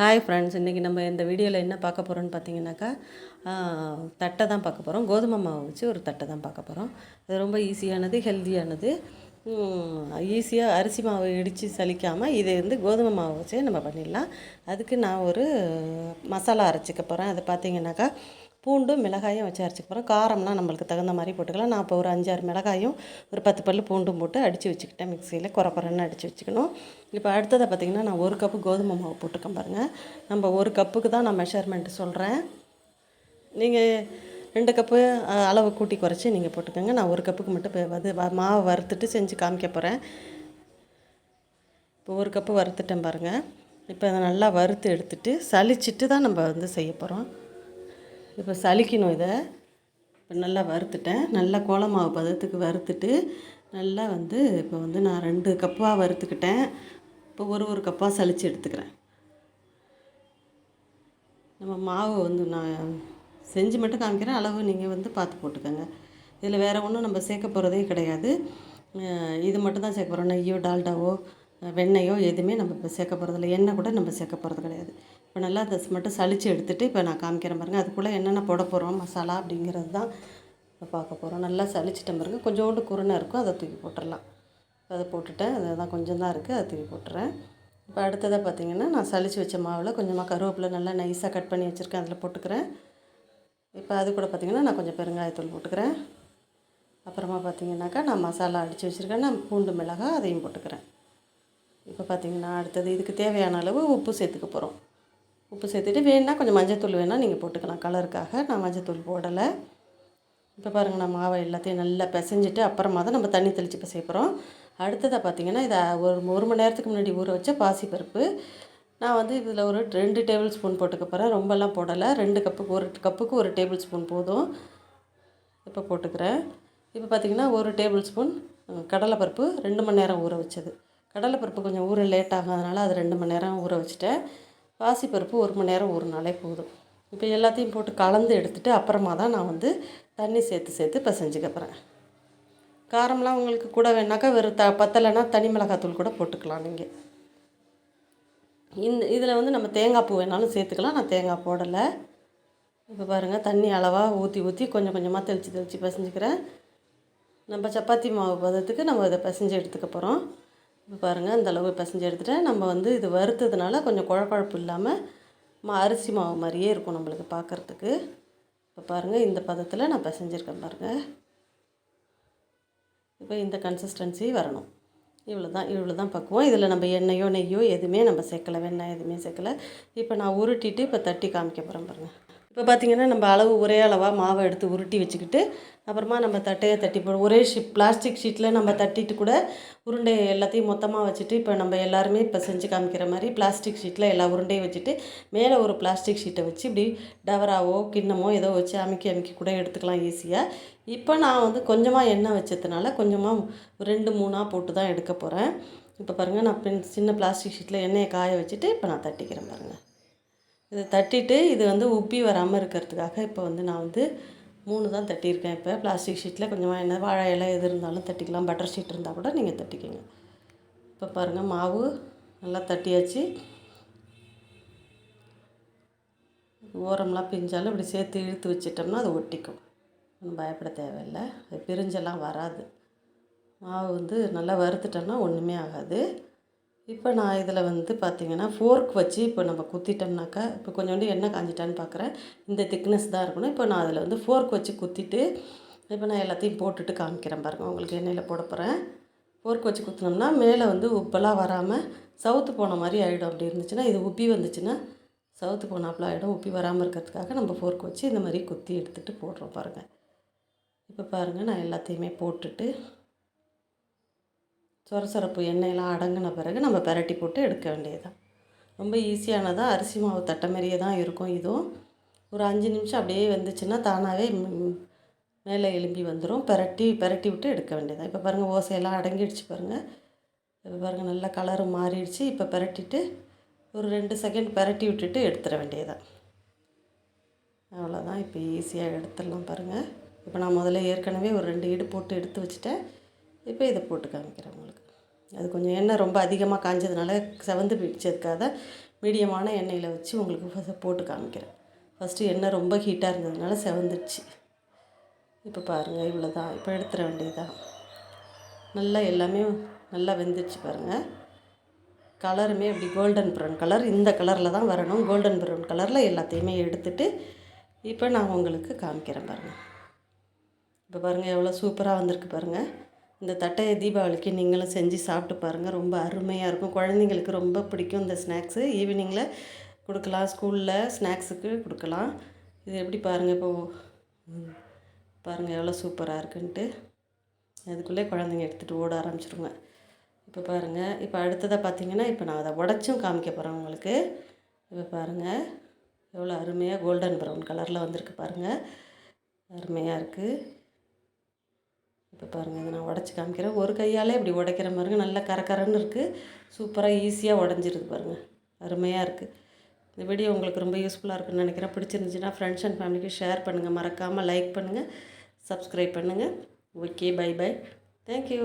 Hi friends இன்றைக்கி நம்ம இந்த வீடியோவில் என்ன பார்க்க போகிறோம்னு பார்த்தீங்கன்னாக்கா தட்டை தான் பார்க்க போகிறோம் கோதுமை மாவு வச்சு ஒரு தட்டை தான் பார்க்க போகிறோம் அது ரொம்ப ஈஸியானது ஹெல்த்தியானது ஈஸியாக அரிசி மாவு இடித்து சலிக்காமல் இதை வந்து கோதுமை மாவு வச்சே நம்ம பண்ணிடலாம். அதுக்கு நான் ஒரு மசாலா அரைச்சிக்க போகிறேன் அது பார்த்தீங்கன்னாக்கா பூண்டும் மிளகாயும் வச்சு அரைச்சிக்க போகிறோம் காரம்லாம் நம்மளுக்கு தகுந்த மாதிரி போட்டுக்கலாம். நான் இப்போ ஒரு அஞ்சாறு மிளகாயும் ஒரு பத்து பல்லு பூண்டும் போட்டு அடித்து வச்சுக்கிட்டேன். மிக்சியில் குறை அடித்து வச்சுக்கணும். இப்போ அடுத்ததை பார்த்திங்கன்னா நான் ஒரு கப்பு கோதுமை மாவு போட்டுக்கேன் பாருங்கள் நம்ம ஒரு கப்புக்கு தான் நான் மெஷர்மெண்ட் சொல்கிறேன் நீங்கள் ரெண்டு கப்பு அளவு கூட்டி குறைச்சி நீங்கள் போட்டுக்கோங்க. நான் ஒரு கப்புக்கு மட்டும் இப்போ வந்து வ- மாவை வறுத்துட்டு செஞ்சு காமிக்க போகிறேன் இப்போ ஒரு கப்பு வறுத்துட்டேன் பாருங்கள் இப்போ அதை நல்லா வறுத்து எடுத்துட்டு சளிச்சிட்டு தான் நம்ம வந்து செய்ய போகிறோம் இப்போ சலிக்கணும் இதை. இப்போ நல்லா வறுத்துட்டேன். நல்லா கோலமாவு பதத்துக்கு வறுத்துட்டு நல்லா வந்து இப்போ வந்து நான் ரெண்டு கப்பாக வறுத்துக்கிட்டேன். இப்போ ஒரு ஒரு கப்பாக சளிச்சு எடுத்துக்கிறேன். நம்ம மாவு வந்து நான் செஞ்சு மட்டும் காமிக்கிறேன். அளவு நீங்கள் வந்து பார்த்து போட்டுக்கோங்க. இதில் வேறு ஒன்றும் நம்ம சேர்க்க போகிறதே கிடையாது. இது மட்டும் தான் சேர்க்க போகிறோம் நெய்யோ டால்டாவோ வெண்ணையோ வெண்ணெயோ எதுவுமே நம்ம இப்போ சேர்க்க போகிறதில்ல எண்ணெய் கூட நம்ம சேர்க்க போகிறது கிடையாது. இப்போ நல்லா அதை மட்டும் சளிச்சு எடுத்துகிட்டு இப்போ நான் காமிக்கிறேன் பாருங்கள் அதுக்குள்ளே என்னென்ன போட போகிறோம் மசாலா அப்படிங்கிறது தான் இப்போ பார்க்க போகிறோம் நல்லா சலிச்சிட்டேன் பாருங்கள் கொஞ்சோண்டு குருணை இருக்கும் அதை தூக்கி போட்டுடலாம். இப்போ அதை போட்டுட்டேன் அதை தான் கொஞ்சம் தான் இருக்குது அதை தூக்கி போட்டுறேன். இப்போ அடுத்ததாக பார்த்தீங்கன்னா நான் சலிச்சு வச்ச மாவில் கொஞ்சமாக கருவேப்பிலை நல்லா நைஸாக கட் பண்ணி வச்சுருக்கேன். அதில் போட்டுக்கிறேன். இப்போ அது கூட பார்த்திங்கன்னா நான் கொஞ்சம் பெருங்காயத்தூள் போட்டுக்கிறேன். அப்புறமா பார்த்தீங்கன்னாக்கா நான் மசாலா அடித்து வச்சுருக்கேன். நான் பூண்டு மிளகாய் அதையும் போட்டுக்கிறேன். இப்போ பார்த்தீங்கன்னா அடுத்தது இதுக்கு தேவையான அளவு உப்பு சேர்த்துக்க போகிறோம் உப்பு சேர்த்துட்டு வேணுன்னா கொஞ்சம் மஞ்சத்தூள் வேணால் நீங்கள் போட்டுக்கலாம். கலருக்காக நான் மஞ்சத்தூள் போடலை. இப்போ பாருங்கள் நான் மாவை எல்லாத்தையும் நல்லா பிசைஞ்சிட்டு அப்புறமா தான் நம்ம தண்ணி தெளித்து பிசைய போகிறோம் அடுத்ததாக பார்த்தீங்கன்னா இதை ஒரு ஒரு மணி நேரத்துக்கு முன்னாடி ஊற வச்ச பாசிப்பருப்பு. நான் வந்து இதில் ஒரு ரெண்டு டேபிள் ஸ்பூன் போட்டுக்க போகிறேன் ரொம்பலாம் போடலை. ரெண்டு கப்புக்கு ஒரு கப்புக்கு ஒரு டேபிள் ஸ்பூன் போதும். இப்போ போட்டுக்கிறேன். இப்போ பார்த்திங்கன்னா ஒரு டேபிள் ஸ்பூன் கடலைப்பருப்பு ரெண்டு மணி நேரம் ஊற வச்சது. கடலைப்பருப்பு கொஞ்சம் ஊற லேட் ஆகும் அதனால் அது ரெண்டு மணி நேரம் ஊற வச்சுட்டேன். பாசிப்பருப்பு ஒரு மணி நேரம் ஊறினாலே போதும். இப்போ எல்லாத்தையும் போட்டு கலந்து எடுத்துட்டு அப்புறமா தான் நான் வந்து தண்ணி சேர்த்து சேர்த்து பிசைஞ்சுக்க போகிறேன் காரம்லாம் உங்களுக்கு கூட வேணாக்கா வெறும் த பத்தலைன்னா தனி மிளகாத்தூள் கூட போட்டுக்கலாம் நீங்கள் இந்த இதில் வந்து நம்ம தேங்காய் பூ வேணாலும் சேர்த்துக்கலாம். நான் தேங்காய் போடலை. இப்போ பாருங்கள் தண்ணி அளவாக ஊற்றி ஊற்றி கொஞ்சம் கொஞ்சமாக தெளித்து தெளித்து பிசைஞ்சுக்கிறேன். நம்ம சப்பாத்தி மாவு பதத்துக்கு நம்ம இதை பிசைஞ்சு எடுத்துக்க போகிறோம் இப்போ பாருங்கள் அந்தளவு பிசைஞ்சு எடுத்துகிட்டேன் நம்ம வந்து இது வறுத்ததுனால கொஞ்சம் குழப்பழப்பு இல்லாமல் மா அரிசி மாவு மாதிரியே இருக்கும் நம்மளுக்கு பார்க்குறதுக்கு இப்போ பாருங்கள் இந்த பதத்தில் நான் பிசைஞ்சிருக்கேன் பாருங்கள் இப்போ இந்த கன்சிஸ்டன்சி வரணும். இவ்வளோ தான் இவ்வளோ தான் பக்குவோம். இதில் நம்ம எண்ணெயோ நெய்யோ எதுவுமே நம்ம சேர்க்கலை வெண்ணெய் எதுவுமே சேர்க்கல. இப்போ நான் உருட்டிட்டு இப்போ தட்டி காமிக்க போகிறேன் பாருங்கள் இப்போ பார்த்தீங்கன்னா நம்ம அளவு ஒரே அளவாக மாவை எடுத்து உருட்டி வச்சுக்கிட்டு அப்புறமா நம்ம தட்டையை தட்டி போடும் ஒரே ஷீட் பிளாஸ்டிக் ஷீட்டில் நம்ம தட்டிட்டு கூட உருண்டை எல்லாத்தையும் மொத்தமாக வச்சுட்டு இப்போ நம்ம எல்லாருமே இப்போ செஞ்சு காமிக்கிற மாதிரி பிளாஸ்டிக் ஷீட்டில் எல்லா உருண்டையும் வச்சுட்டு மேலே ஒரு பிளாஸ்டிக் ஷீட்டை வச்சு இப்படி டவராவோ கிண்ணமோ ஏதோ வச்சு அமுக்கி அமைக்கி கூட எடுத்துக்கலாம் ஈஸியாக இப்போ நான் வந்து கொஞ்சமாக எண்ணெய் வச்சதுனால கொஞ்சமாக ரெண்டு மூணாக போட்டு தான் எடுக்க போகிறேன் இப்போ பாருங்கள் நான் சின்ன பிளாஸ்டிக் ஷீட்டில் எண்ணெயை காய வச்சுட்டு இப்போ நான் தட்டிக்கிறேன் பாருங்கள் இதை தட்டிட்டு இது வந்து உப்பி வராமல் இருக்கிறதுக்காக இப்போ வந்து நான் வந்து மூணு தான் தட்டியிருக்கேன் இப்போ. பிளாஸ்டிக் ஷீட்டில் கொஞ்சமாக என்ன வாழை இலை எது இருந்தாலும் தட்டிக்கலாம். பட்டர் ஷீட் இருந்தால் கூட நீங்கள் தட்டிக்கோங்க. இப்போ பாருங்கள் மாவு நல்லா தட்டியாச்சு. ஓரம்லாம் பிஞ்சாலும் இப்படி சேர்த்து இழுத்து வச்சிட்டோம்னா அது ஒட்டிக்கும். ஒன்றும் பயப்பட தேவையில்லை. அது பிரிஞ்செல்லாம் வராது. மாவு வந்து நல்லா வறுத்துட்டோம்னா ஒன்றுமே ஆகாது. இப்போ நான் இதில் வந்து பார்த்தீங்கன்னா ஃபோர்க் வச்சு இப்போ நம்ம குத்திட்டோம்னாக்கா இப்போ கொஞ்சோண்டு எண்ணெய் காஞ்சிட்டான்னு பார்க்குறேன். இந்த திக்னஸ் தான் இருக்கணும். இப்போ நான் அதில் வந்து ஃபோர்க் வச்சு குத்திட்டு இப்போ நான் எல்லாத்தையும் போட்டுட்டு காமிக்கிறேன் பாருங்கள் உங்களுக்கு எண்ணெயில் போட போகிறேன் ஃபோர்க் வச்சு குத்தினோம்னா மேலே வந்து உப்பெல்லாம் வராமல் சவுத்து போன மாதிரி ஆகிடும் அப்படி இருந்துச்சுன்னா இது உப்பி வந்துச்சுன்னா சவுத்து போனாப்புல ஆகிடும் உப்பி வராமல் இருக்கிறதுக்காக நம்ம ஃபோர்க் வச்சு இந்த மாதிரி குத்தி எடுத்துகிட்டு போடுறோம் பாருங்கள் இப்போ பாருங்கள் நான் எல்லாத்தையுமே போட்டுட்டு சொரசொரப்பு எண்ணெயெல்லாம் அடங்கின பிறகு நம்ம பெரட்டி போட்டு எடுக்க வேண்டியதுதான். ரொம்ப ஈஸியானதாக அரிசி மாவு தட்டை மாதிரியே தான் இருக்கும் இதுவும் ஒரு அஞ்சு நிமிஷம் அப்படியே வந்துச்சுன்னா தானாகவே மேலே எலும்பி வந்துடும் பெரட்டி பெரட்டி விட்டு எடுக்க வேண்டியதான் இப்போ பாருங்கள் ஓசையெல்லாம் அடங்கிடுச்சு பாருங்கள் இப்போ பாருங்கள் நல்லா கலரும் மாறிடுச்சு. இப்போ பெரட்டிட்டு ஒரு ரெண்டு செகண்ட் பெரட்டி விட்டுட்டு எடுத்துட வேண்டியதான் அவ்வளோதான் இப்போ ஈஸியாக எடுத்துடலாம் பாருங்கள் இப்போ நான் முதல்ல ஏற்கனவே ஒரு ரெண்டு ஈடு போட்டு எடுத்து வச்சுட்டேன். இப்போ இதை போட்டு காமிக்கிறேன் உங்களுக்கு. அது கொஞ்சம் எண்ணெய் ரொம்ப அதிகமாக காஞ்சதுனால செவந்து பிடிச்சதுக்காக மீடியமான எண்ணெயில் வச்சு உங்களுக்கு ஃபஸ்ட் போட்டு காமிக்கிறேன். ஃபஸ்ட்டு எண்ணெய் ரொம்ப ஹீட்டாக இருந்ததுனால செவந்துடுச்சு. இப்போ பாருங்கள் இவ்வளோ தான் இப்போ எடுத்துட வேண்டியதுதான். நல்லா எல்லாமே நல்லா வெந்துடுச்சு பாருங்கள் கலருமே அப்படி கோல்டன் ப்ரௌன் கலர். இந்த கலரில் தான் வரணும். கோல்டன் ப்ரௌன் கலரில் எல்லாத்தையுமே எடுத்துட்டு இப்போ நான் உங்களுக்கு காமிக்கிறேன் பாருங்கள் இப்போ பாருங்கள் எவ்வளோ சூப்பராக வந்திருக்கு பாருங்கள் இந்த தட்டையை தீபாவளிக்கு நீங்களும் செஞ்சு சாப்பிட்டு பாருங்கள் ரொம்ப அருமையாக இருக்கும். குழந்தைங்களுக்கு ரொம்ப பிடிக்கும் இந்த ஸ்நாக்ஸு. ஈவினிங்கில் கொடுக்கலாம். ஸ்கூலில் ஸ்நாக்ஸுக்கு கொடுக்கலாம். இது எப்படி பாருங்கள் இப்போது பாருங்கள் எவ்வளோ சூப்பராக இருக்குன்ட்டு. அதுக்குள்ளே குழந்தைங்க எடுத்துகிட்டு ஓட ஆரம்பிச்சிருங்க. இப்போ பாருங்கள் இப்போ அடுத்ததாக பார்த்தீங்கன்னா இப்போ நான் அதை உடச்சும் காமிக்க போகிறேன் உங்களுக்கு. இப்போ பாருங்கள் எவ்வளோ அருமையாக கோல்டன் ப்ரௌன் கலரில் வந்திருக்கு பாருங்கள் அருமையாக இருக்குது இப்போ பாருங்கள் இதை நான் உடச்சி காமிக்கிறேன். ஒரு கையாலே இப்படி உடைக்கிற மாதிரிங்க நல்லா கரக்கரன்னு இருக்குது சூப்பராக ஈஸியாக உடஞ்சிருது பாருங்கள் அருமையாக இருக்குது இந்த வீடியோ உங்களுக்கு ரொம்ப யூஸ்ஃபுல்லாக இருக்குன்னு நினைக்கிறேன். பிடிச்சிருந்துச்சுன்னா ஃப்ரெண்ட்ஸ் அண்ட் ஃபேமிலிக்கு ஷேர் பண்ணுங்கள் மறக்காமல் லைக் பண்ணுங்கள் சப்ஸ்கிரைப் பண்ணுங்கள் ஓகே பை பை தேங்க்யூ